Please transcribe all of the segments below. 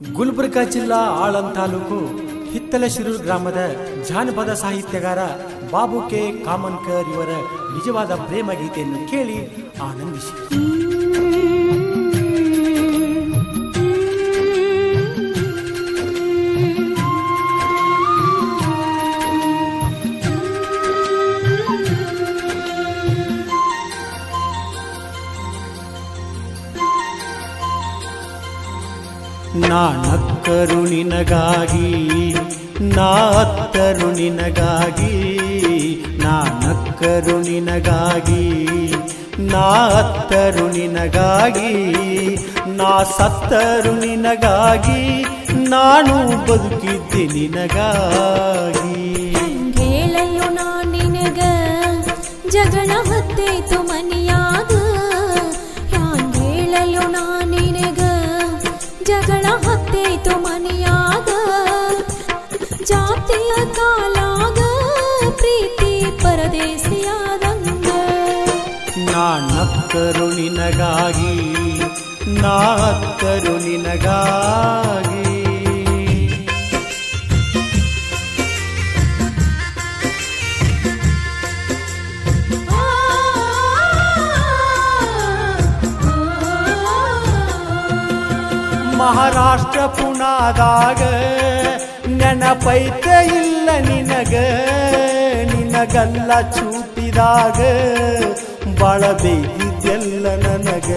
ಗುಲ್ಬರ್ಗಾ ಜಿಲ್ಲಾ ಆಳಂ ತಾಲೂಕು ಹಿತ್ತಲಶಿರೂರು ಗ್ರಾಮದ ಜಾನಪದ ಸಾಹಿತ್ಯಗಾರ ಬಾಬು ಕೆ ಕಾಮನ್ಕರ್ ಇವರ ನಿಜವಾದ ಪ್ರೇಮ ಗೀತೆಯನ್ನು ಕೇಳಿ ಆನಂದಿಸಿ. ನಾನಕ್ಕರು ನಿನಗಾಗಿ, ನಾ ಅತ್ತರು ನಿನಗಾಗಿ ನಾನಕ್ಕರು ನಿನಗಾಗಿ, ನಾ ಅತ್ತರು ನಿನಗಾಗಿ, ನಾ ಸತ್ತರು ನಿನಗಾಗಿ, ನಾನು ಬದುಕಿದ್ದೆ ನಿನಗಾಗಿ. ಹೇಳಲು ನಾನಕ್ಕರು ನಿನಗಾಗಿ ನಾ ಅತ್ತರು ನಿನಗಾಗಿ. ಮಹಾರಾಷ್ಟ್ರ ಪುಣಾದಾಗ ನೆನಪೈತೆ ಇಲ್ಲ ನಿನಗ ನಿನಗಲ್ಲ ಚೂಟಿದಾಗ. ಬಾಳ ಬೇಕಿದ್ದೆಲ್ಲ ನನಗ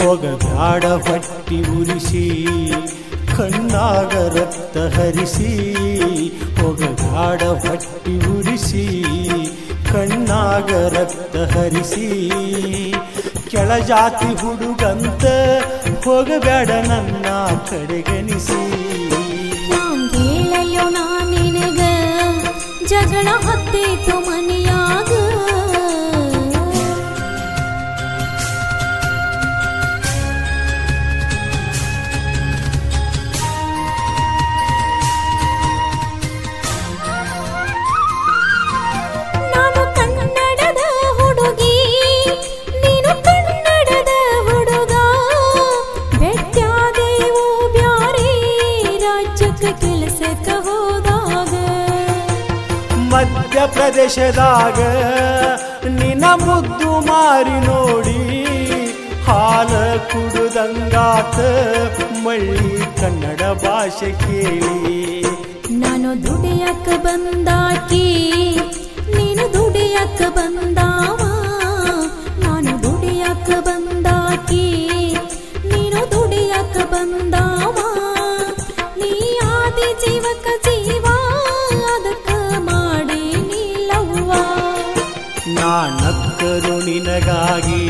ಹೋಗಬ್ಯಾಡ ಬಟ್ಟಿ ಉರಿಸಿ ಕಣ್ಣಾಗ ರಕ್ತ ಹರಿಸಿ. ಹೋಗಬ್ಯಾಡ ಹೊಟ್ಟಿ ಉರಿಸಿ ಕಣ್ಣಾಗ ರಕ್ತ ಹರಿಸಿ. ಕೆಳಜಾತಿ ಹುಡುಗಂತ ಹೋಗಬೇಡ ನನ್ನ ಕಡೆಗಣಿಸಿ ಹೇಳಲು ನಾ ನಿನಗ ಜಗಳ ಹತ್ತೈತು ಮಧ್ಯಪ್ರದೇಶದಾಗ ನಿನ ಮುದ್ದು ಮಾರಿ ನೋಡಿ ಹಾಲ ಕುಡುದಂಗಾತ ಮಳ್ಳಿ ಕನ್ನಡ ಭಾಷೆ ಕೇಳಿ. ನಾನು ದುಡಿಯಕ್ಕ ಬಂದಾಕಿ, ನೀನು ದುಡಿಯಕ್ಕ ಬಂದಾವ ನಿನಗಾಗಿ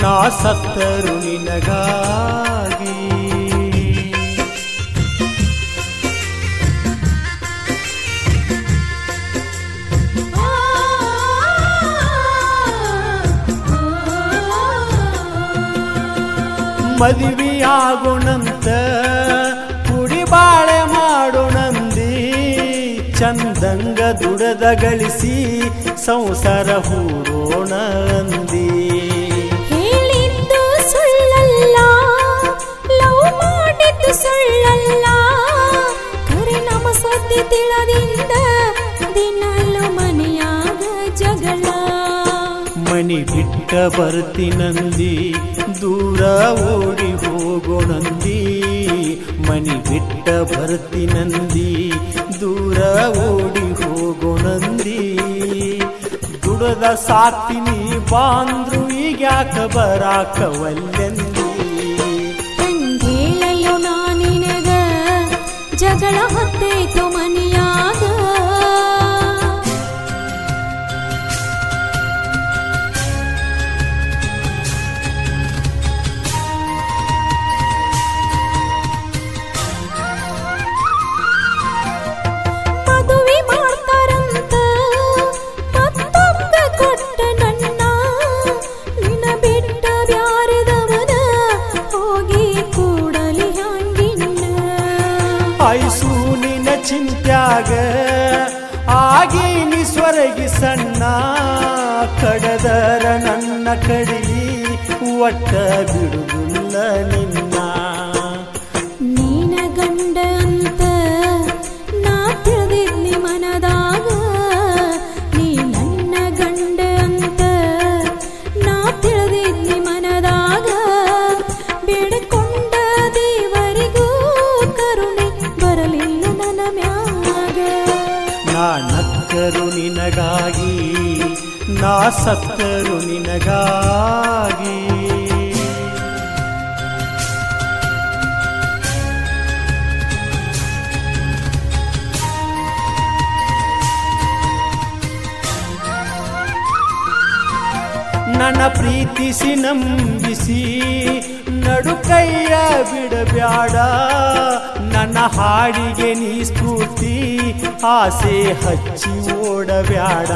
ನಾ ಸತ್ತರು ನಿನಗಾಗಿ. ಮದುವೆಯಾಗೋಣಂತ ದುಡದ ಗಳಿಸಿ ಸಂಸಾರ ಹೂರೋಣ ಅಂದಿ. ಹೇಳಿದ್ದು ಸುಳ್ಳಲ್ಲ ಲವ್ ಮಾಡಿದ್ದು ಸುಳ್ಳಲ್ಲ. ಕರೆ ನಮ್ಮ ಸತ್ಯ ತಿಳದಿಂದ ಮನೆಯಾಗ ಜಗಳ. ಮನಿ ಬಿಟ್ಟ ಬರ್ತಿನಂದಿ ದೂರ ಓಡಿ ಹೋಗೋಣಂದಿ. ಮನಿ ಬಿಟ್ಟ ಬರ್ತಿನಂದಿ ದೂರ ಓಡಿ ಹೋಗೋಣಂದಿ ದುಡದ ಸಾತಿನಿ ಬಾಂದ್ರು ಈಗ್ಯಾಕ ಬರಾಕ ಒಲ್ಲೆಂದಿ. ಸ್ವರಗಿ ಸಣ್ಣ ಕಡದರ ನನ್ನ ಕಡಿ ಒಟ್ಟ ಬಿಡುವುಲ್ಲ ನಿನ್ನ. ನಾ ಸತ್ತರು ನಿನಗಾಗಿ. ನನ್ನ ಪ್ರೀತಿಸಿ ನಂಬಿಸಿ ನಡು ಕೈಯ ಬಿಡಬ್ಯಾಡ. ನನ್ನ ಹಾಡಿಗೆ ನೀ ಸ್ಫೂರ್ತಿ ಆಸೆ ಹಚ್ಚಿ ಓಡಬ್ಯಾಡ.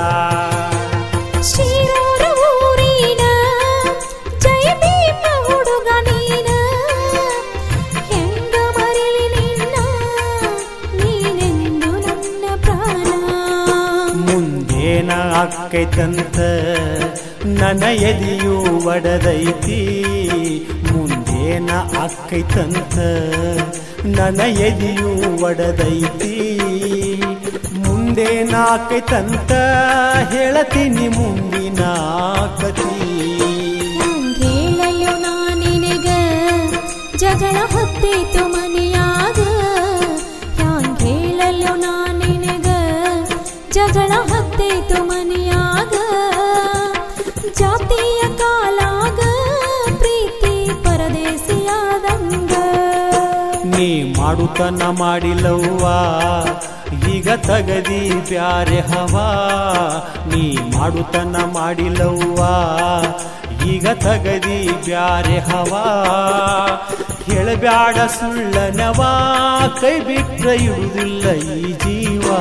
ಮರಳಿ ನಿನ್ನ? ಎದೆಯು ಒಡದೈತಿ. ಮುಂದೇನ ಅಕ್ಕೈತಂತ ನನ್ನ ಎದಿಯೂ ಒಡದೈತಿ. ಮುಂದೇನ ಆಕೈತಂತ ಹೇಳತೀನಿ ಮುಂದಿನ ಕತಿ ಹೇಳಲು ನಾ ನಿನಗ ಜಗಳ ಹೊತ್ತೈತು ಮನೆಯಾಗ. ಹ್ಯಾಂಗ್ ಹೇಳಲು ನಾ ನಿನಗ ಜಗಳ ಹೊತ್ತೈತು ಮನೆಯಾಗ. ಜಾತಿಯ ಕಾಲಾಗ ಪ್ರೀತಿ ಪರದೇಸಿಯಾದಂಗ. ನೀ ಮಾಡುತನ ಮಾಡಿಲ್ಲವ್ವ ಈಗ ತಗದಿ ಪ್ಯಾರೆ ಹವಾ. ನೀ ಮಾಡುತನ ಮಾಡಿಲ್ಲವ್ವ ಈಗ ತಗದಿ ಪ್ಯಾರೆ ಹವಾ. ಹೇಳಬ್ಯಾಡ ಸುಳ್ಳನವಾ. ಕೈ ಬಿಟ್ಟ ಇಡುವುದಿಲ್ಲ ಈ ಜೀವ.